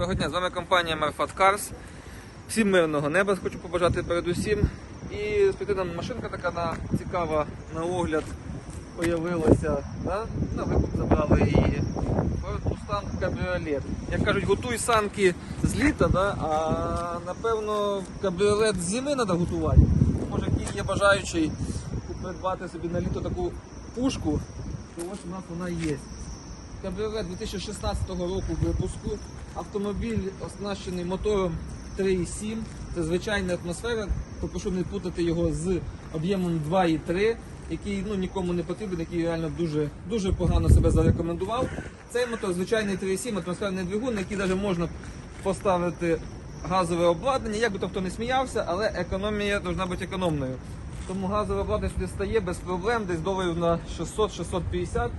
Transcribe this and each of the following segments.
Доброго дня, з вами компанія Marfat Cars. Всім мирного неба хочу побажати передусім. І спіти нам машинка така на, цікава на огляд появилася. Да? На викуп забрали її. Ford Mustang кабріолет. Як кажуть, готуй санки з літа, да? а напевно кабріолет з зими треба готувати. Може хтось є бажаючий придбати собі на літо таку пушку, то ось у нас вона є. Кабріолет 2016 року випуску. Автомобіль оснащений мотором 3,7. Це звичайна атмосфера. Попрошу не путати його з об'ємом 2,3, який ну, нікому не потрібен, який реально дуже, дуже погано себе зарекомендував. Цей мотор звичайний 3,7 атмосферний двигун, на який навіть можна поставити газове обладнання. Як би то хто не сміявся, але економія повинна бути економною. Тому газове обладнання сюди стає без проблем, десь доларів на 600-650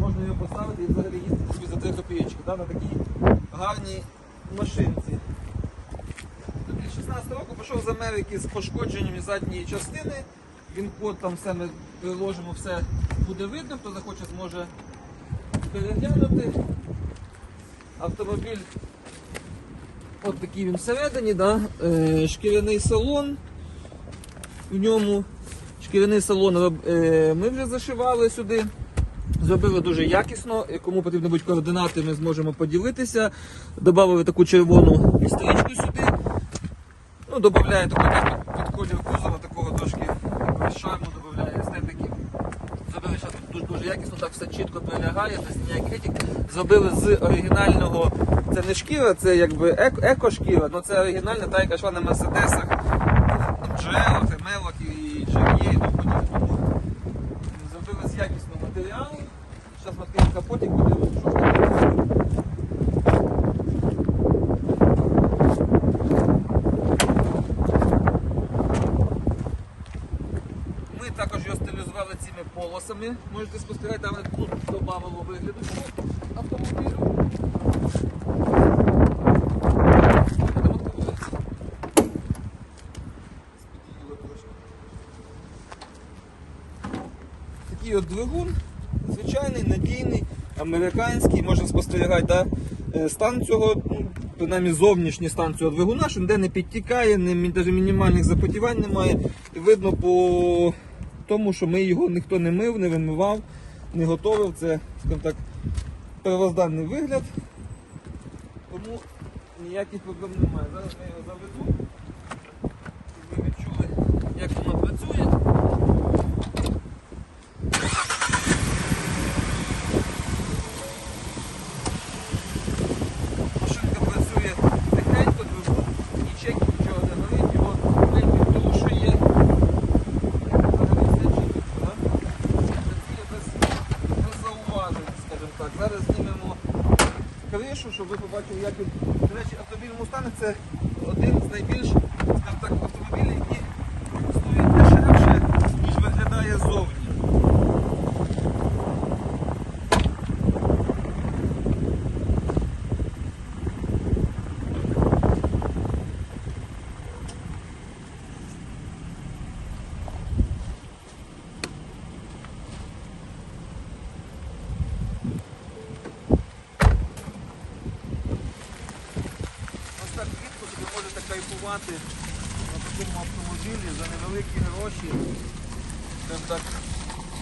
можна його поставити і взагалі їздити собі за 3 копійки да, на такій гарній машинці. Тобто 16 року пішов з Америки з пошкодженням задньої частини. Він код там все ми приложимо, все буде видно, хто захоче зможе переглянути. Автомобіль от такий він всередині, да? е, шкіряний салон в ньому. Шкіряний салон е, ми вже зашивали сюди. Зробили дуже якісно. Кому потрібно будуть координати, ми зможемо поділитися. Добавили таку червону стрічку сюди. Ну, додає таку під кузова, такого трошки шарму додає естетики. Зробили зараз дуже, дуже якісно, так все чітко прилягає, тобто ніяких етік. Зробили з оригінального, це не шкіра, це якби еко, еко-шкіра, але це оригінальна, та яка йшла на мерседесах, джелах, емелах і GE і тому подібне. Зробили з якісного матеріалу. Зараз відкриємо капотик, подивимося, що там. Ми також його стилізували цими полосами. Можете спостерігати, але тут додавало вигляду Такий от двигун, звичайний, надійний, американський, можна спостерігати да? е, стан цього, ну, принаймні зовнішній стан цього двигуна, що ніде не підтікає, навіть мінімальних запотівань немає. І видно по тому, що ми його ніхто не мив, не вимивав, не готовив. Це, скажімо так, первозданний вигляд. Тому ніяких проблем немає. Зараз ми його заведу. щоб Ви відчули, як воно працює. Машинка працює тихенько, двигун, ні чек, нічого не горить, його ледь підглушує. Взагалі все чітко, да? Працює без, без зауважень, скажімо так. Зараз знімемо кришу, щоб ви побачили, як він. До речі, автомобіль Мустанг це один з найбільш, так, автомобілів, які можете кайфувати на такому автомобілі за невеликі гроші. Скажімо так,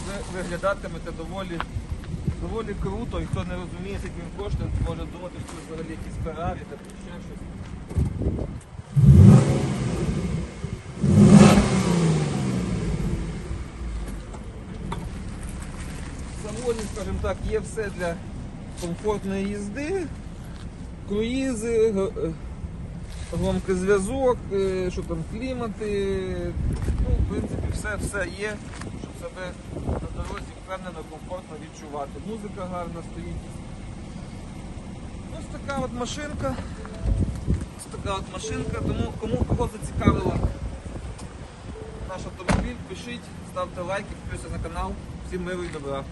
ви виглядатимете доволі, доволі круто, і хто не розуміє, скільки він коштує, може думати, що це взагалі якісь Феррарі та ще щось. В салоні, скажімо так, є все для комфортної їзди, круїзи, г- е, зв'язок, е, що там клімати. Ну, в принципі, все, все є, щоб себе на дорозі впевнено, комфортно відчувати. Музика гарна стоїть. Ось така от машинка. Ось така от машинка. Тому кому кого зацікавила наш автомобіль, пишіть, ставте лайки, підписуйтесь на канал. Всім миру і добра.